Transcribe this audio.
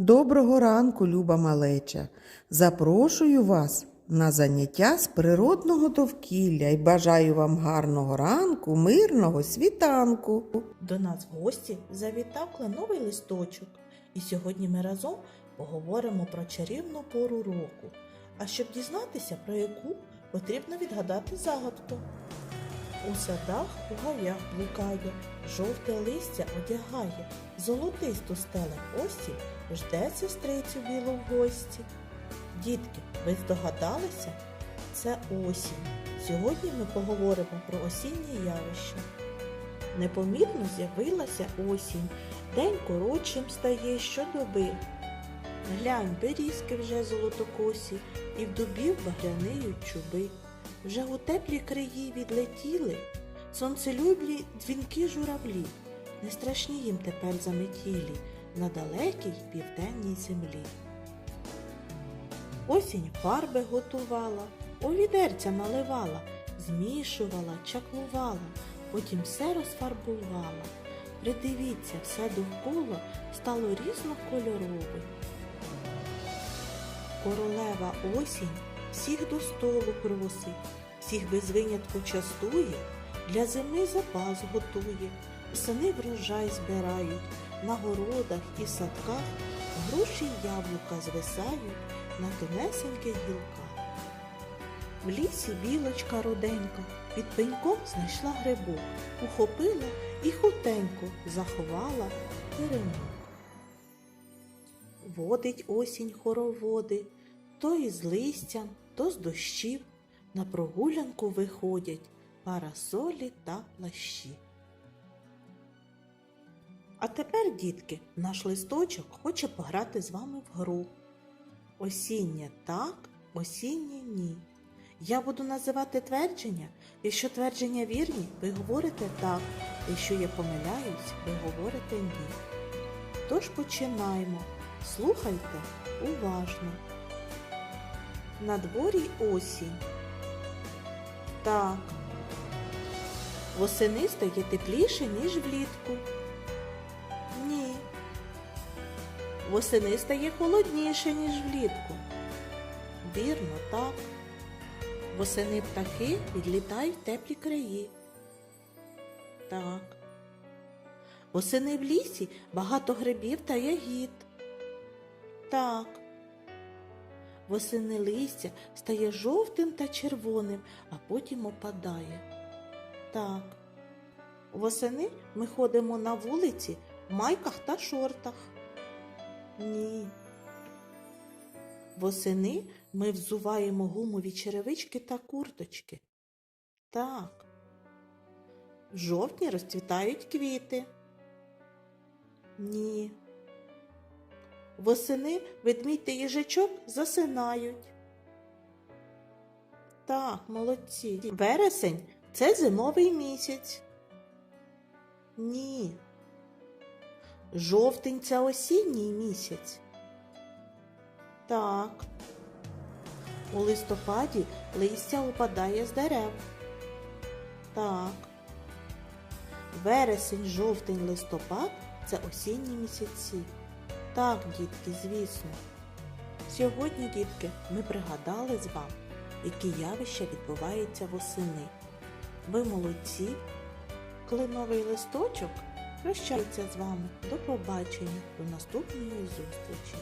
Доброго ранку, люба малеча. Запрошую вас на заняття з природного довкілля і бажаю вам гарного ранку, мирного світанку. До нас в гості завітав кленовий листочок, і сьогодні ми разом поговоримо про чарівну пору року. А щоб дізнатися, про яку потрібно відгадати загадку. У садах у гаях блукає, жовте листя одягає, золотисту стеле осі жде сестрицю білу в гості. Дітки, ви здогадалися? Це осінь. Сьогодні ми поговоримо про осіннє явище. Непомітно з'явилася осінь, день коротшим стає щодоби. Глянь, берізки вже золотокосі, і в дубів багряниють чуби. Вже у теплі краї відлетіли, сонцелюблі дзвінки журавлі, не страшні їм тепер заметілі на далекій південній землі. Осінь фарби готувала, у відерця наливала, змішувала, чаклувала, потім все розфарбувала. Придивіться, все довкола стало різнокольоровим. Королева осінь всіх до столу просить, всіх без винятку частує, для зими запас готує, сини врожай збирають, на городах і садках груші й яблука звисають на тонесеньких гілках. В лісі білочка руденька під пеньком знайшла грибок, ухопила і хутенько заховала теремок. Водить осінь хороводи, то із листям, то з дощів, на прогулянку виходять парасолі та плащі. А тепер, дітки, наш листочок хоче пограти з вами в гру. Осіннє так, осіннє ні. Я буду називати твердження. Якщо твердження вірні, ви говорите так. Якщо я помиляюсь, ви говорите ні. Тож починаємо. Слухайте уважно. На дворі осінь. Так. Восени стає тепліше, ніж влітку. Ні. Восени стає холодніше, ніж влітку. Вірно, так. Восени птахи відлітають в теплі краї. Так. Восени в лісі багато грибів та ягід. Так. Восени листя стає жовтим та червоним, а потім опадає. Так. Восени ми ходимо на вулиці в майках та шортах. Ні. Восени ми взуваємо гумові черевички та курточки. Так. В жовтні розцвітають квіти. Ні. Восени ведмідь та їжачок засинають. Так, молодці. Вересень це зимовий місяць. Ні. Жовтень це осінній місяць. Так. У листопаді листя опадає з дерев. Так. Вересень, жовтень, листопад це осінні місяці. Так, дітки, звісно. Сьогодні, дітки, ми пригадали з вами, які явища відбуваються восени. Ви молодці. Клиновий листочок прощається з вами. До побачення, до наступної зустрічі.